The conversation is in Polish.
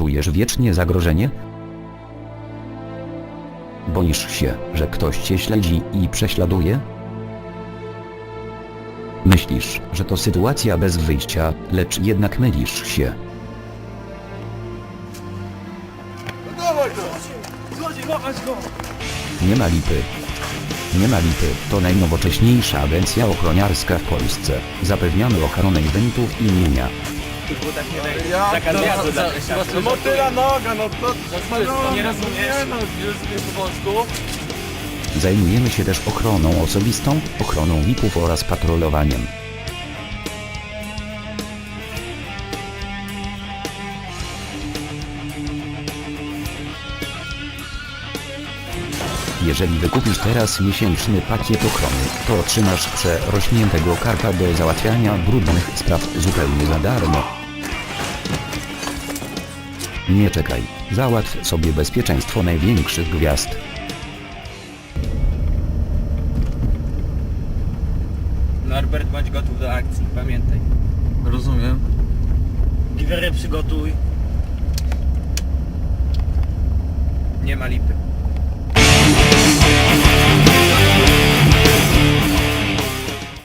czujesz wiecznie zagrożenie? Boisz się, że ktoś cię śledzi i prześladuje? Myślisz, że to sytuacja bez wyjścia, lecz jednak mylisz się. Nie ma lipy. Nie ma lipy, to najnowocześniejsza agencja ochroniarska w Polsce. Zapewniamy ochronę eventów i mienia. Taka zjazdu dla No motyla noga, no to... Nie rozumiesz? no, już nie po polsku. Zajmujemy się też ochroną osobistą, ochroną VIP-ów oraz patrolowaniem. Jeżeli wykupisz teraz miesięczny pakiet ochrony, to otrzymasz przerośniętego karta do załatwiania brudnych spraw zupełnie za darmo. Nie czekaj, załatw sobie bezpieczeństwo największych gwiazd. Norbert, bądź gotów do akcji, pamiętaj. Rozumiem. Giwerę przygotuj. Nie ma lipy.